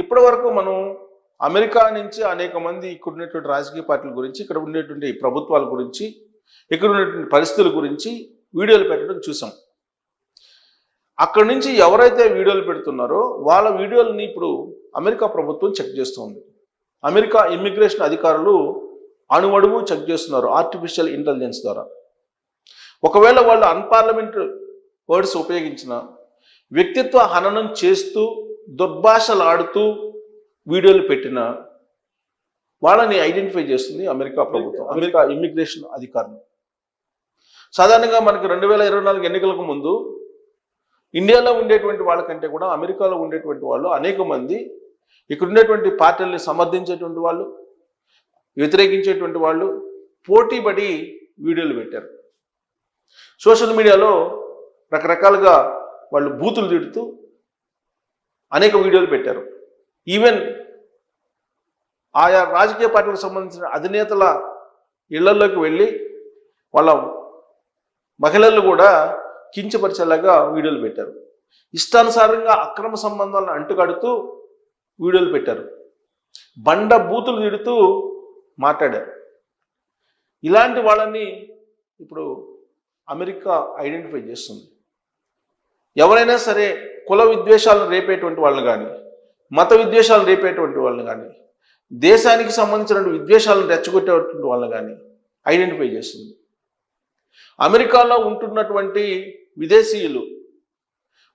ఇప్పటి వరకు మనం అమెరికా నుంచి అనేక మంది ఇక్కడ ఉన్నటువంటి రాజకీయ పార్టీల గురించి ఇక్కడ ఉండేటువంటి ప్రభుత్వాల గురించి ఇక్కడ ఉన్నటువంటి పరిస్థితుల గురించి వీడియోలు పెట్టడం చూసాం. అక్కడి నుంచి ఎవరైతే వీడియోలు పెడుతున్నారో వాళ్ళ వీడియోలని ఇప్పుడు అమెరికా ప్రభుత్వం చెక్ చేస్తుంది. అమెరికా ఇమ్మిగ్రేషన్ అధికారులు అణువడుగు చెక్ చేస్తున్నారు ఆర్టిఫిషియల్ ఇంటెలిజెన్స్ ద్వారా. ఒకవేళ వాళ్ళు అన్పార్లమెంట్ వర్డ్స్ ఉపయోగించిన వ్యక్తిత్వ హననం చేస్తూ దుర్భాషలాడుతూ వీడియోలు పెట్టిన వాళ్ళని ఐడెంటిఫై చేస్తుంది అమెరికా ప్రభుత్వం అమెరికా ఇమ్మిగ్రేషన్ అధికారులు. సాధారణంగా మనకి రెండు వేల ఇరవై నాలుగు ఎన్నికలకు ముందు ఇండియాలో ఉండేటువంటి వాళ్ళకంటే కూడా అమెరికాలో ఉండేటువంటి వాళ్ళు అనేక మంది ఇక్కడ ఉండేటువంటి పార్టీల్ని సమర్థించేటువంటి వాళ్ళు వ్యతిరేకించేటువంటి వాళ్ళు పోటీపడి వీడియోలు పెట్టారు. సోషల్ మీడియాలో రకరకాలుగా వాళ్ళు బూతులు తిడుతూ అనేక వీడియోలు పెట్టారు. ఈవెన్ ఆయా రాజకీయ పార్టీలకు సంబంధించిన అధినేతల ఇళ్ళలోకి వెళ్ళి వాళ్ళ మహిళలు కూడా కించపరిచేలాగా వీడియోలు పెట్టారు. ఇష్టానుసారంగా అక్రమ సంబంధాలను అంటుకడుతూ వీడియోలు పెట్టారు. బండ బూతులు తిడుతూ మాట్లాడారు. ఇలాంటి వాళ్ళని ఇప్పుడు అమెరికా ఐడెంటిఫై చేస్తుంది. ఎవరైనా సరే కుల విద్వేషాలను రేపేటువంటి వాళ్ళని కానీ మత విద్వేషాలను రేపేటువంటి వాళ్ళని కానీ దేశానికి సంబంధించిన విద్వేషాలను రెచ్చగొట్టేటువంటి వాళ్ళని కానీ ఐడెంటిఫై చేస్తుంది. అమెరికాలో ఉంటున్నటువంటి విదేశీయులు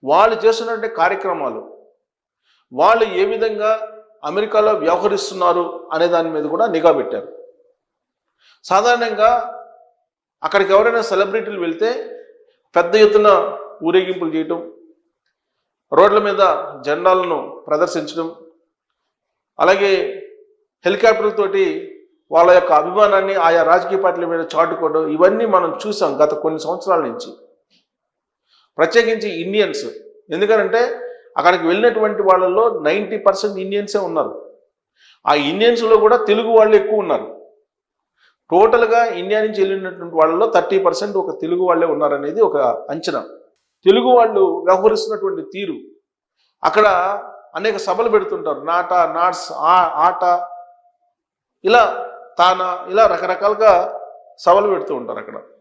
వాళ్ళు చేస్తున్నటువంటి కార్యక్రమాలు వాళ్ళు ఏ విధంగా అమెరికాలో వ్యవహరిస్తున్నారు అనే దాని మీద కూడా నిఘా పెట్టారు. సాధారణంగా అక్కడికి ఎవరైనా సెలబ్రిటీలు వెళ్తే పెద్ద ఎత్తున ఊరేగింపులు చేయటం రోడ్ల మీద జెండాలను ప్రదర్శించడం అలాగే హెలికాప్టర్ తోటి వాళ్ళ యొక్క అభిమానాన్ని ఆయా రాజకీయ పార్టీల మీద చాటుకోవడం ఇవన్నీ మనం చూసాం గత కొన్ని సంవత్సరాల నుంచి. ప్రత్యేకించి ఇండియన్స్. ఎందుకంటే అక్కడికి వెళ్ళినటువంటి వాళ్ళల్లో నైంటీ పర్సెంట్ ఇండియన్సే ఉన్నారు. ఆ ఇండియన్స్లో కూడా తెలుగు వాళ్ళు ఎక్కువ ఉన్నారు. టోటల్గా ఇండియా నుంచి వెళ్ళినటువంటి వాళ్ళలో థర్టీ పర్సెంట్ ఒక తెలుగు వాళ్ళే ఉన్నారనేది ఒక అంచనా. తెలుగు వాళ్ళు వ్యవహరిస్తున్నటువంటి తీరు. అక్కడ అనేక సభలు పెడుతుంటారు. నాట నాట్స్ ఆ ఆట. ఇలా తానా ఇలా రకరకాలుగా సభలు పెడుతూ ఉంటారు అక్కడ.